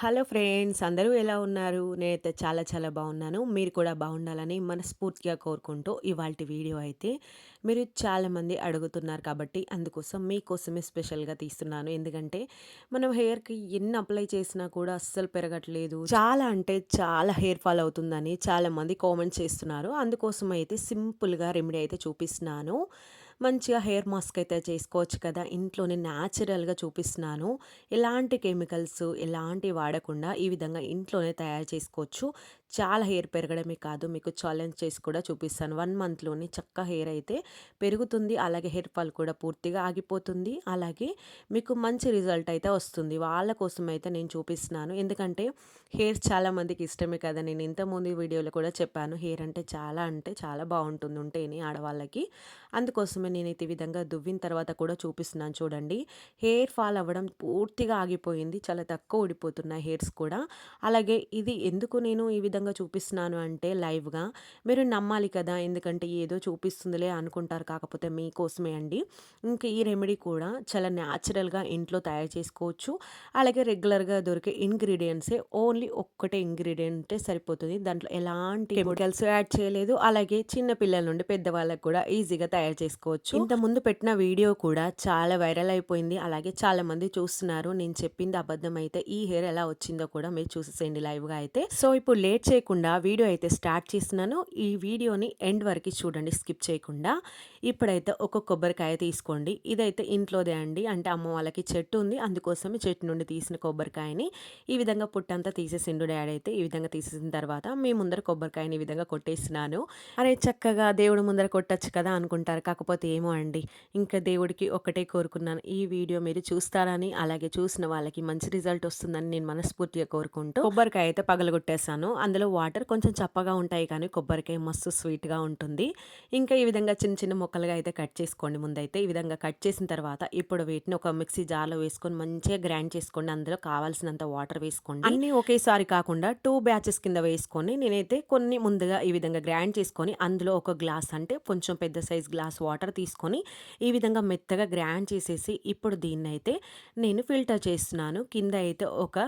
Hello friends అందరూ ఎలా ఉన్నారు? నేనైతే చాలా చాలా బాగున్నాను. మీరు కూడా బాగుండాలని మనస్ఫూర్తిగా కోరుకుంటూ ఇవాళ వీడియో అయితే మీరు చాలామంది అడుగుతున్నారు కాబట్టి అందుకోసం మీకోసమే స్పెషల్గా తీస్తున్నాను. ఎందుకంటే మనం హెయిర్కి ఎన్ని అప్లై చేసినా కూడా అస్సలు పెరగట్లేదు. చాలా అంటే చాలా హెయిర్ ఫాల్ అవుతుందని చాలామంది కామెంట్ చేస్తున్నారు. అందుకోసం అయితే సింపుల్గా రెమెడీ అయితే చూపిస్తున్నాను. మంచిగా హెయిర్ మాస్క్ అయితే చేసుకోవచ్చు కదా. ఇంట్లోనే న్యాచురల్గా చూపిస్తున్నాను. ఎలాంటి కెమికల్స్ ఎలాంటి వాడకుండా ఈ విధంగా ఇంట్లోనే తయారు చేసుకోవచ్చు. చాలా హెయిర్ పెరగడమే కాదు మీకు ఛాలెంజ్ చేసి కూడా చూపిస్తాను. వన్ మంత్లోనే చక్క హెయిర్ అయితే పెరుగుతుంది. అలాగే హెయిర్ ఫాల్ కూడా పూర్తిగా ఆగిపోతుంది. అలాగే మీకు మంచి రిజల్ట్ అయితే వస్తుంది. వాళ్ళ కోసం అయితే నేను చూపిస్తున్నాను. ఎందుకంటే హెయిర్ చాలామందికి ఇష్టమే కదా. నేను ఇంతకుముందు వీడియోలో కూడా చెప్పాను. హెయిర్ అంటే చాలా అంటే చాలా బాగుంటుంది ఉంటేనే ఆడవాళ్ళకి. అందుకోసమే నేనైతే ఈ విధంగా దువ్విన తర్వాత కూడా చూపిస్తున్నాను చూడండి. హెయిర్ ఫాల్ అవ్వడం పూర్తిగా ఆగిపోయింది. చాలా తక్కువ ఊడిపోతున్నాయి హెయిర్స్ కూడా. అలాగే ఇది ఎందుకు నేను ఈ విధంగా విధంగా చూపిస్తున్నాను అంటే లైవ్గా మీరు నమ్మాలి కదా ఎందుకంటే ఏదో చూపిస్తుందిలే అనుకుంటారు కాకపోతే మీకోసమే అండి. ఇంకా ఈ రెమెడీ కూడా చాలా న్యాచురల్గా ఇంట్లో తయారు చేసుకోవచ్చు. అలాగే రెగ్యులర్గా దొరికే ఇంగ్రీడియంట్సే ఓన్లీ ఒక్కటే ఇంగ్రీడియంటే సరిపోతుంది. దాంట్లో ఎలాంటి కెమికల్స్ యాడ్ చేయలేదు. అలాగే చిన్న పిల్లల నుండి పెద్దవాళ్ళకి కూడా ఈజీగా తయారు చేసుకోవచ్చు. ఇంత ముందు పెట్టిన వీడియో కూడా చాలా వైరల్ అయిపోయింది. అలాగే చాలా మంది చూస్తున్నారు. నేను చెప్పింది అబద్ధం అయితే ఈ హెయిర్ ఎలా వచ్చిందో కూడా మీరు చూసేసేయండి లైవ్గా అయితే. సో ఇప్పుడు లేట్ చేయకుండా వీడియో అయితే స్టార్ట్ చేస్తున్నాను. ఈ వీడియోని ఎండ్ వరకు చూడండి స్కిప్ చేయకుండా. ఇప్పుడైతే ఒక కొబ్బరికాయ తీసుకోండి. ఇదైతే ఇంట్లోదే అండి. అంటే అమ్మ వాళ్ళకి చెట్టు ఉంది. అందుకోసమే చెట్టు నుండి తీసిన కొబ్బరికాయని ఈ విధంగా పుట్టంతా తీసేసిండు డాడీ అయితే. ఈ విధంగా తీసేసిన తర్వాత మీ ముందర కొబ్బరికాయని ఈ విధంగా కొట్టేస్తున్నాను. అరే చక్కగా దేవుడు ముందర కొట్టచ్చు కదా అనుకుంటారు. కాకపోతే ఏమో అండి. ఇంకా దేవుడికి ఒకటే కోరుకున్నాను. ఈ వీడియో మీరు చూస్తారని అలాగే చూసిన వాళ్ళకి మంచి రిజల్ట్ వస్తుందని నేను మనస్ఫూర్తిగా కోరుకుంటూ కొబ్బరికాయ అయితే పగలగొట్టేశాను. అందులో వాటర్ కొంచెం చప్పగా ఉంటాయి కానీ కొబ్బరికాయ మస్తు స్వీట్గా ఉంటుంది. ఇంకా ఈ విధంగా చిన్న చిన్న ముక్కలుగా అయితే కట్ చేసుకోండి ముందైతే. ఈ విధంగా కట్ చేసిన తర్వాత ఇప్పుడు వీటిని ఒక మిక్సీ జార్లో వేసుకొని మంచిగా గ్రైండ్ చేసుకోండి. అందులో కావాల్సినంత వాటర్ వేసుకోండి. అన్నీ ఒకేసారి కాకుండా టూ బ్యాచెస్ కింద వేసుకొని నేనైతే కొన్ని ముందుగా ఈ విధంగా గ్రైండ్ చేసుకొని అందులో ఒక గ్లాస్ అంటే కొంచెం పెద్ద సైజ్ గ్లాస్ గ్లాస్ వాటర్ తీసుకొని ఈ విధంగా మెత్తగా గ్రైండ్ చేసేసి ఇప్పుడు దీన్ని అయితే నేను ఫిల్టర్ చేస్తున్నాను. కింద అయితే ఒక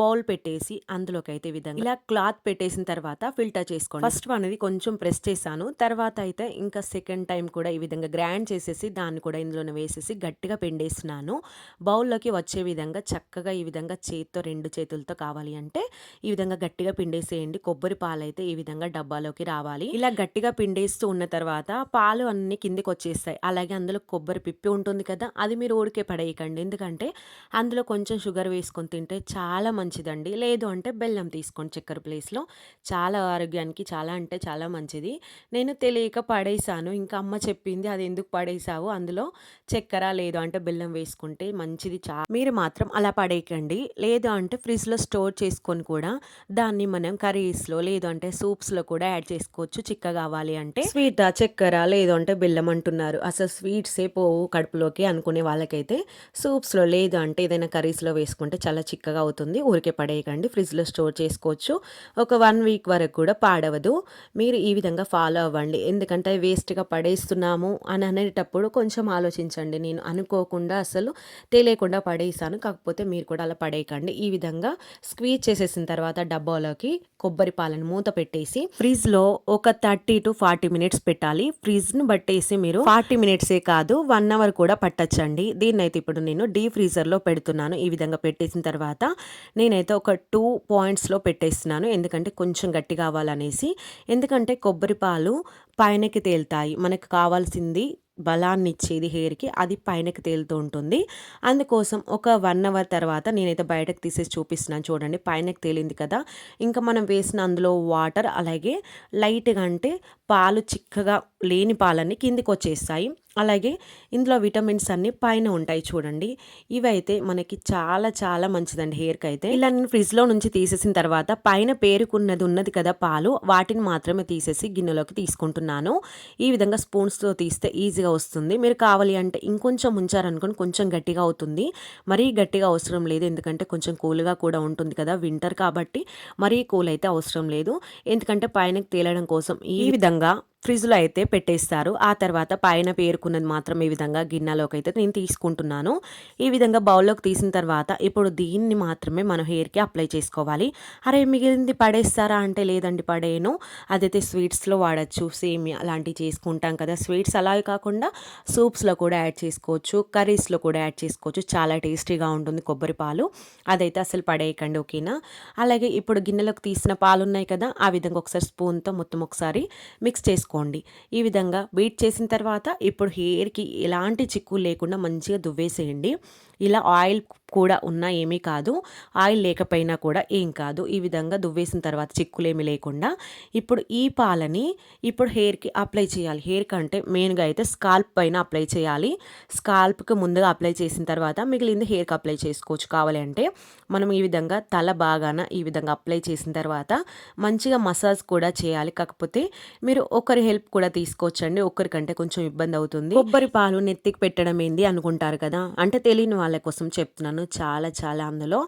బౌల్ పెట్టేసి అందులోకి అయితే ఈ విధంగా ఇలా క్లాత్ పెట్టేసిన తర్వాత ఫిల్టర్ చేసుకోండి. ఫస్ట్ వన్ అనేది కొంచెం ప్రెస్ చేశాను. తర్వాత అయితే ఇంకా సెకండ్ టైం కూడా ఈ విధంగా గ్రైండ్ చేసేసి దాన్ని కూడా ఇందులోనే వేసేసి గట్టిగా పిండేస్తున్నాను. బౌల్లోకి వచ్చే విధంగా చక్కగా ఈ విధంగా చేతితో రెండు చేతులతో కావాలి అంటే ఈ విధంగా గట్టిగా పిండేసేయండి. కొబ్బరి పాలు అయితే ఈ విధంగా డబ్బాలోకి రావాలి. ఇలా గట్టిగా పిండేస్తూ ఉన్న తర్వాత పాలు అన్ని కిందికి వచ్చేస్తాయి అలాగే అందులో కొబ్బరి పిప్పి ఉంటుంది కదా అది మీరు ఊరికే పడేయకండి. ఎందుకంటే అందులో కొంచెం షుగర్ వేసుకొని తింటే చాలా మంచిదండి. లేదు అంటే బెల్లం తీసుకోండి చక్కెర ప్లేస్లో. చాలా ఆరోగ్యానికి చాలా అంటే చాలా మంచిది. నేను తెలియక పడేసాను. ఇంకా అమ్మ చెప్పింది అది ఎందుకు పడేసావు? అందులో చక్కెర లేదు అంటే బెల్లం వేసుకుంటే మంచిది. చా మీరు మాత్రం అలా పడేయకండి. లేదు అంటే ఫ్రిడ్జ్లో స్టోర్ చేసుకొని కూడా దాన్ని మనం కర్రీస్లో లేదు అంటే సూప్స్లో కూడా యాడ్ చేసుకోవచ్చు. చిక్క కావాలి అంటే స్వీట్ చక్కెర లేదు అంటే వెళ్ళమంటున్నారు. అసలు స్వీట్సే పోవు కడుపులోకి అనుకునే వాళ్ళకైతే సూప్స్లో లేదు అంటే ఏదైనా కర్రీస్లో వేసుకుంటే చాలా చిక్కగా అవుతుంది. ఊరికే పడేయకండి. ఫ్రిడ్జ్లో స్టోర్ చేసుకోవచ్చు. ఒక వన్ వీక్ వరకు కూడా పాడవదు. మీరు ఈ విధంగా ఫాలో అవ్వండి. ఎందుకంటే వేస్ట్గా పడేస్తున్నాము అని అనేటప్పుడు కొంచెం ఆలోచించండి. నేను అనుకోకుండా అసలు తెలియకుండా పడేసాను. కాకపోతే మీరు కూడా అలా పడేయకండి. ఈ విధంగా స్క్వీజ్ చేసేసిన తర్వాత డబ్బాలోకి కొబ్బరి పాలను మూత పెట్టేసి ఫ్రిడ్జ్లో ఒక థర్టీ టు ఫార్టీ మినిట్స్ పెట్టాలి. ఫ్రిడ్జ్ను వేసి మీరు ఫార్టీ మినిట్సే కాదు వన్ అవర్ కూడా పట్టచ్చండి. దీన్ని అయితే ఇప్పుడు నేను డీ ఫ్రీజర్లో పెడుతున్నాను. ఈ విధంగా పెట్టేసిన తర్వాత నేనైతే ఒక టూ పాయింట్స్లో పెట్టేస్తున్నాను. ఎందుకంటే కొంచెం గట్టి కావాలనేసి. ఎందుకంటే కొబ్బరి పాలు పైనకి తేలుతాయి. మనకు కావాల్సింది బలాన్ని ఇచ్చేది హెయిర్కి అది పైనకి తేలుతూ ఉంటుంది. అందుకోసం ఒక వన్ అవర్ తర్వాత నేనైతే బయటకు తీసేసి చూపిస్తున్నాను చూడండి పైనకి తేలింది కదా. ఇంకా మనం వేసిన అందులో వాటర్ అలాగే లైట్గా అంటే పాలు చిక్కగా లేని పాలన్నీ కిందికి వచ్చేస్తాయి. అలాగే ఇందులో విటమిన్స్ అన్ని పైన ఉంటాయి చూడండి. ఇవైతే మనకి చాలా చాలా మంచిదండి హెయిర్కి అయితే ఇలా నేను ఫ్రిడ్జ్లో నుంచి తీసేసిన తర్వాత పైన పేరుకున్నది ఉన్నది కదా పాలు వాటిని మాత్రమే తీసేసి గిన్నెలోకి తీసుకుంటున్నాను. ఈ విధంగా స్పూన్స్తో తీస్తే ఈజీగా వస్తుంది. మీరు కావాలి అంటే ఇంకొంచెం ఉంచారనుకోని కొంచెం గట్టిగా అవుతుంది. మరీ గట్టిగా అవసరం లేదు ఎందుకంటే కొంచెం కూల్గా కూడా ఉంటుంది కదా వింటర్ కాబట్టి మరీ కూల్ అయితే అవసరం లేదు. ఎందుకంటే పైనకి తేలడం కోసం ఈ విధంగా ఫ్రిడ్జ్‌లో అయితే పెట్టేస్తారు. ఆ తర్వాత పైన పేరుకున్నది మాత్రం ఈ విధంగా గిన్నెలోకి అయితే నేను తీసుకుంటున్నాను. ఈ విధంగా బౌల్‌లోకి తీసిన తర్వాత ఇప్పుడు దీన్ని మాత్రమే మనం హెయిర్‌కి అప్లై చేసుకోవాలి. అరే! మిగిలింది పడేస్తారా అంటే లేదండి పడేయను. అదైతే స్వీట్స్‌లో వాడొచ్చు. సేమియా అలాంటివి చేసుకుంటాం కదా! స్వీట్స్ అలాగే కాకుండా సూప్స్‌లో కూడా యాడ్ చేసుకోవచ్చు. కర్రీస్‌లో కూడా యాడ్ చేసుకోవచ్చు. చాలా టేస్టీగా ఉంటుంది కొబ్బరి పాలు. అదైతే అసలు పడేయకండి ఓకేనా? అలాగే ఇప్పుడు గిన్నెలోకి తీసిన పాలు ఉన్నాయి కదా! ఆ విధంగా ఒకసారి స్పూన్‌తో మొత్తం ఒకసారి మిక్స్ చేసుకోండి. ఈ విధంగా బీట్ చేసిన తర్వాత ఇప్పుడు హెయిర్‌కి ఎలాంటి చిక్కులు లేకుండా మంచిగా దువ్వేసేయండి. ఇలా ఆయిల్ కూడా ఉన్నా ఏమీ కాదు. ఆయిల్ లేకపోయినా కూడా ఏం కాదు. ఈ విధంగా దువ్వేసిన తర్వాత చిక్కులేమి లేకుండా ఇప్పుడు ఈ పాలని ఇప్పుడు హెయిర్‌కి అప్లై చేయాలి. హెయిర్ కంటే మెయిన్‌గా అయితే స్కాల్ప్ పైన అప్లై చేయాలి. స్కాల్ప్‌కి ముందుగా అప్లై చేసిన తర్వాత మిగిలింది హెయిర్‌కి అప్లై చేసుకోవచ్చు కావాలి అంటే. మనం ఈ విధంగా తల బాగాన ఈ విధంగా అప్లై చేసిన తర్వాత మంచిగా మసాజ్ కూడా చేయాలి. కాకపోతే మీరు ఒకరి హెల్ప్ కూడా తీసుకోవచ్చండి. ఒక్కరికంటే కొంచెం ఇబ్బంది అవుతుంది. కొబ్బరి పాలు నెత్తికి పెట్టడం ఏంది అనుకుంటారు కదా! అంటే తెలియని వాళ్ళ కోసం చెప్తున్నాను. చాలా చాలా అందులో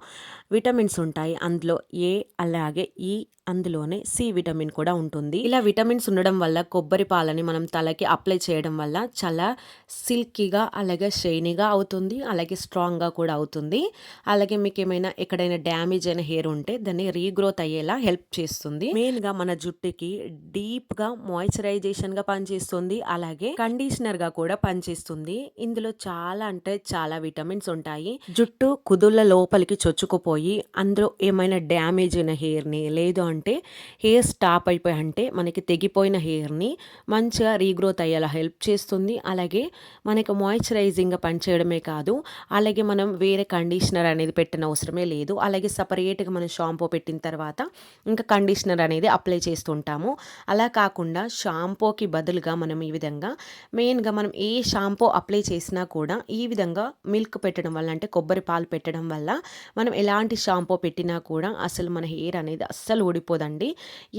విటమిన్స్ ఉంటాయి. అందులో ఏ అలాగే ఈ అందులోనే సి విటమిన్ కూడా ఉంటుంది. ఇలా విటమిన్స్ ఉండడం వల్ల కొబ్బరి పాలని మనం తలకి అప్లై చేయడం వల్ల చాలా సిల్కీగా అలాగే షైనీగా అవుతుంది. అలాగే స్ట్రాంగ్‌గా కూడా అవుతుంది. అలాగే మీకు ఏమైనా ఎక్కడైనా డ్యామేజ్ అయిన హెయిర్ ఉంటే దాన్ని రీగ్రోత్ అయ్యేలా హెల్ప్ చేస్తుంది. మెయిన్‌గా మన జుట్టుకి డీప్‌గా మాయిశ్చరైజేషన్‌గా పనిచేస్తుంది. అలాగే కండిషనర్‌గా కూడా పనిచేస్తుంది. ఇందులో చాలా అంటే చాలా విటమిన్స్ ఉంటాయి. జుట్టు కుదుళ్ళ లోపలికి చొచ్చుకుపోయి అందులో ఏమైనా డ్యామేజ్ అయిన హెయిర్‌ని లేదు అంటే అంటే హెయిర్ స్టాప్ అయిపోయి అంటే మనకి తెగిపోయిన హెయిర్‌ని మంచిగా రీగ్రోత్ అయ్యేలా హెల్ప్ చేస్తుంది. అలాగే మనకి మాయిశ్చరైజింగ్‌గా పనిచేయడమే కాదు. అలాగే మనం వేరే కండిషనర్ అనేది పెట్టనవసరమే లేదు. అలాగే సపరేట్గా మనం షాంపూ పెట్టిన తర్వాత ఇంకా కండిషనర్ అనేది అప్లై చేస్తుంటాము. అలా కాకుండా షాంపూకి బదులుగా మనం ఈ విధంగా మెయిన్‌గా మనం ఏ షాంపూ అప్లై చేసినా కూడా ఈ విధంగా మిల్క్ పెట్టడం వల్ల అంటే కొబ్బరి పాలు పెట్టడం వల్ల మనం ఎలాంటి షాంపూ పెట్టినా కూడా అసలు మన హెయిర్ అనేది అస్సలు ఊడిపోదండి.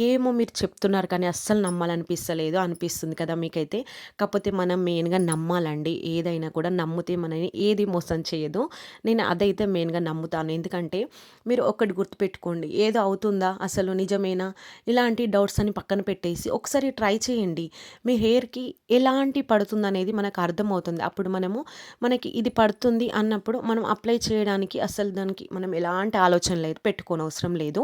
ఏమో మీరు చెప్తున్నారు కానీ అస్సలు నమ్మాలనిపిస్తలేదు. అనిపిస్తుంది కదా మీకైతే. కాకపోతే మనం మెయిన్‌గా నమ్మాలండి. ఏదైనా కూడా నమ్మితే మనని ఏది మోసం చేయదు. నేను అదైతే మెయిన్‌గా నమ్ముతాను. ఎందుకంటే మీరు ఒకటి గుర్తుపెట్టుకోండి. ఏదో అవుతుందా? అసలు నిజమేనా? ఇలాంటి డౌట్స్ అన్ని పక్కన పెట్టేసి ఒకసారి ట్రై చేయండి. మీ హెయిర్‌కి ఎలాంటి పడుతుందనేది మనకు అర్థమవుతుంది. అప్పుడు మనము మనకి ఇది పడుతుంది అన్నప్పుడు మనం అప్లై చేయడానికి అసలు దానికి మనం ఎలాంటి ఆలోచన లేదు. పెట్టుకోనవసరం లేదు.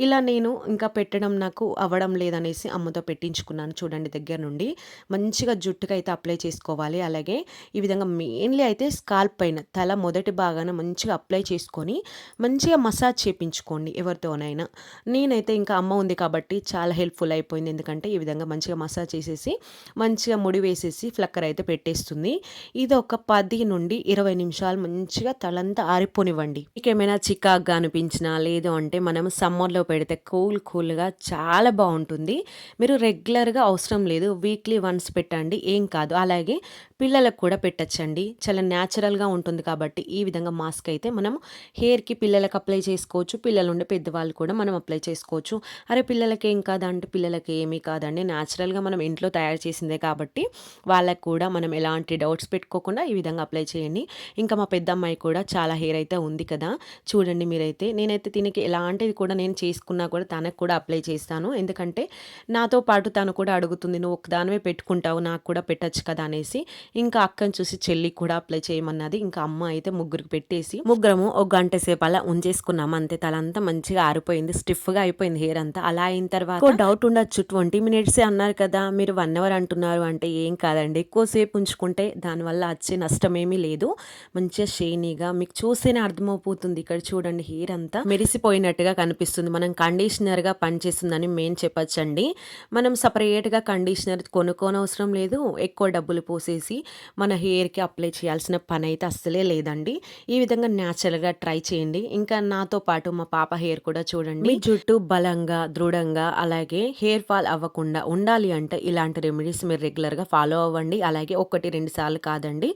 ఇలా నేను ఇంకా పెట్టడం నాకు అవ్వడం లేదనేసి అమ్మతో పెట్టించుకున్నాను చూడండి దగ్గర నుండి. మంచిగా జుట్టుకైతే అప్లై చేసుకోవాలి. అలాగే ఈ విధంగా మెయిన్‌లీ అయితే స్కాల్ప్ పైన తల మొదటి భాగాన మంచిగా అప్లై చేసుకొని మంచిగా మసాజ్ చేపించుకోండి ఎవరితోనైనా. నేనైతే ఇంకా అమ్మ ఉంది కాబట్టి చాలా హెల్ప్‌ఫుల్ అయిపోయింది. ఎందుకంటే ఈ విధంగా మంచిగా మసాజ్ చేసేసి మంచిగా ముడి వేసేసి ఫ్లక్కర్ అయితే పెట్టేస్తుంది. ఇది ఒక పది నుండి 20 నిమిషాలు మంచిగా తలంతా ఆరిపోనివ్వండి. ఇంకేమైనా చికాగ్గా అనిపించినా లేదు అంటే మనం సమ్మర్‌లో పెడితే కూల్ కూల్ కూల్‌గా చాలా బాగుంటుంది మీరు రెగ్యులర్‌గా అవసరం లేదు. వీక్లీ వన్స్ పెట్టండి. ఏం కాదు. అలాగే పిల్లలకు కూడా పెట్టచ్చండి చాలా న్యాచురల్‌గా ఉంటుంది కాబట్టి ఈ విధంగా మాస్క్ అయితే మనం హెయిర్‌కి పిల్లలకు అప్లై చేసుకోవచ్చు. పిల్లలు ఉండే పెద్దవాళ్ళు కూడా మనం అప్లై చేసుకోవచ్చు. అరే! పిల్లలకి ఏం కాదంటే పిల్లలకి ఏమీ కాదండి. న్యాచురల్‌గా మనం ఇంట్లో తయారు చేసిందే కాబట్టి వాళ్ళకి కూడా మనం ఎలాంటి డౌట్స్ పెట్టుకోకుండా ఈ విధంగా అప్లై చేయండి. ఇంకా మా పెద్దమ్మాయి కూడా చాలా హెయిర్ అయితే ఉంది కదా! చూడండి మీరైతే. నేనైతే దీనికి ఎలాంటిది కూడా నేను చేసుకున్నా కూడా తనకు కూడా అప్లై చేస్తాను. ఎందుకంటే నాతో పాటు తను కూడా అడుగుతుంది. "నువ్వు ఒకదానివే పెట్టుకుంటావు. నాకు కూడా పెట్టొచ్చు కదా!" అనేసి. ఇంకా అక్కని చూసి చెల్లికి కూడా అప్లై చేయమన్నది. ఇంకా అమ్మ అయితే ముగ్గురికి పెట్టేసి ముగ్గురము ఒక గంట సేపు అలా ఉంచేసుకున్నాము అంతే. తలంతా మంచిగా ఆరిపోయింది. స్టిఫ్‌గా అయిపోయింది హెయిర్ అంతా. అలా అయిన తర్వాత డౌట్ ఉండొచ్చు. 20 మినిట్సే అన్నారు కదా! మీరు వన్ అవర్ అంటున్నారు అంటే ఏం కాదండి. ఎక్కువసేపు ఉంచుకుంటే దానివల్ల వచ్చే నష్టం ఏమీ లేదు. మంచిగా షేనీగా మీకు చూస్తేనే అర్థమైపోతుంది. ఇక్కడ చూడండి హెయిర్ అంతా మెరిసిపోయినట్టుగా కనిపిస్తుంది. మనం కండిషన్ కండిషనర్‌గా పనిచేస్తుందని మేము చెప్పొచ్చండి. మనం సెపరేట్‌గా కండిషనర్ కొనుక్కోనవసరం లేదు. ఎక్కువ డబ్బులు పోసేసి మన హెయిర్‌కి అప్లై చేయాల్సిన పనైతే అస్సలే లేదండి. ఈ విధంగా న్యాచురల్‌గా ట్రై చేయండి. ఇంకా నాతో పాటు మా పాప హెయిర్ కూడా చూడండి. మీ జుట్టు బలంగా, దృఢంగా అలాగే హెయిర్ ఫాల్ అవ్వకుండా ఉండాలి అంటే ఇలాంటి రెమెడీస్ మీరు రెగ్యులర్‌గా ఫాలో అవ్వండి. అలాగే 1, 2 సార్లు కాదండి.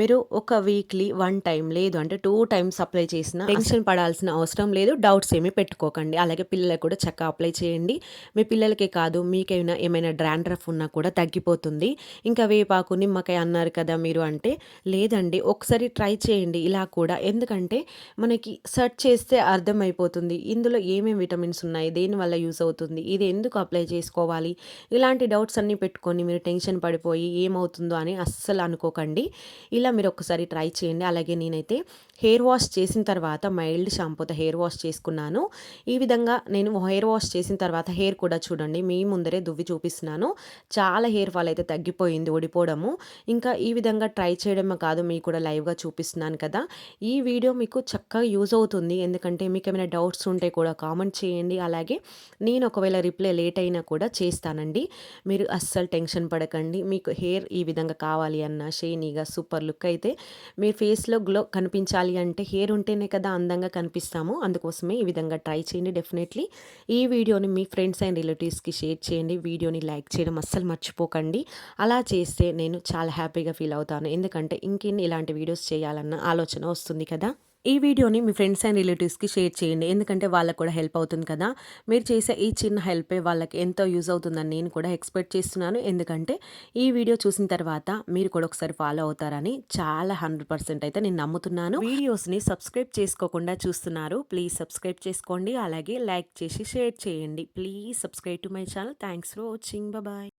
మీరు ఒక వీక్లీ 1 టైమ్ లేదు అంటే 2 టైమ్స్ అప్లై చేసినా టెన్షన్ పడాల్సిన అవసరం లేదు డౌట్స్ ఏమీ పెట్టుకోకండి అలాగే పిల్లలకు కూడా చక్కగా అప్లై చేయండి. మీ పిల్లలకే కాదు మీకైనా ఏమైనా డ్రాండ్రఫ్ ఉన్నా కూడా తగ్గిపోతుంది. ఇంకా వేపాకు నిమ్మకాయ అన్నారు కదా మీరు అంటే లేదండి. ఒకసారి ట్రై చేయండి. ఇలా కూడా. ఎందుకంటే మనకి సెర్చ్ చేస్తే అర్థమైపోతుంది. ఇందులో ఏమేమి విటమిన్స్ ఉన్నాయి? దేనివల్ల యూస్ అవుతుంది? ఇది ఎందుకు అప్లై చేసుకోవాలి? ఇలాంటి డౌట్స్ అన్నీ పెట్టుకొని మీరు టెన్షన్ పడిపోయి ఏమవుతుందో అని అస్సలు అనుకోకండి. ఇలా మీరు ఒకసారి ట్రై చేయండి. అలాగే నేనైతే హెయిర్ వాష్ చేసిన తర్వాత మైల్డ్ షాంపూతో హెయిర్ వాష్ చేసుకున్నాను. ఈ విధంగా నేను హెయిర్ వాష్ చేసిన తర్వాత హెయిర్ కూడా చూడండి మీ ముందరే దువ్వి చూపిస్తున్నాను. చాలా హెయిర్ ఫాల్ అయితే తగ్గిపోయింది ఓడిపోవడము ఇంకా ఈ విధంగా ట్రై చేయడమే కాదు మీకు కూడా లైవ్గా చూపిస్తున్నాను కదా. ఈ వీడియో మీకు చక్కగా యూజ్ అవుతుంది. ఎందుకంటే మీకు ఏమైనా డౌట్స్ ఉంటే కూడా కామెంట్ చేయండి. అలాగే నేను ఒకవేళ రిప్లై లేట్ అయినా కూడా చేస్తానండి. మీరు అస్సలు టెన్షన్ పడకండి. మీకు హెయిర్ ఈ విధంగా కావాలి అన్న షైనీగా సూపర్ లుక్ అయితే మీ ఫేస్లో గ్లో కనిపించాలి అంటే హెయిర్ ఉంటేనే కదా అందంగా కనిపిస్తాము. అందుకోసమే ఈ విధంగా ట్రై చేయండి డెఫినెట్లీ. ఈ వీడియోని మీ ఫ్రెండ్స్ అండ్ రిలేటివ్స్కి షేర్ చేయండి. వీడియోని లైక్ చేయడం అస్సలు మర్చిపోకండి. అలా చేస్తే నేను చాలా హ్యాపీగా ఫీల్ అవుతాను. ఎందుకంటే ఇంకెన్ని ఇలాంటి వీడియోస్ చేయాలన్న ఆలోచన వస్తుంది కదా? ఈ వీడియోని మీ ఫ్రెండ్స్ అండ్ రిలేటివ్స్కి షేర్ చేయండి. ఎందుకంటే వాళ్ళకు కూడా హెల్ప్ అవుతుంది కదా. మీరు చేసే ఈ చిన్న హెల్పే వాళ్ళకి ఎంతో యూజ్ అవుతుందని నేను కూడా ఎక్స్పెక్ట్ చేస్తున్నాను. ఎందుకంటే ఈ వీడియో చూసిన తర్వాత మీరు కూడా ఒకసారి ఫాలో అవుతారని చాలా హండ్రెడ్ పర్సెంట్ అయితే నేను నమ్ముతున్నాను. వీడియోస్ని సబ్స్క్రైబ్ చేసుకోకుండా చూస్తున్నారు. ప్లీజ్ సబ్స్క్రైబ్ చేసుకోండి. అలాగే లైక్ చేసి షేర్ చేయండి. Please subscribe to my channel. Thanks for watching. Bye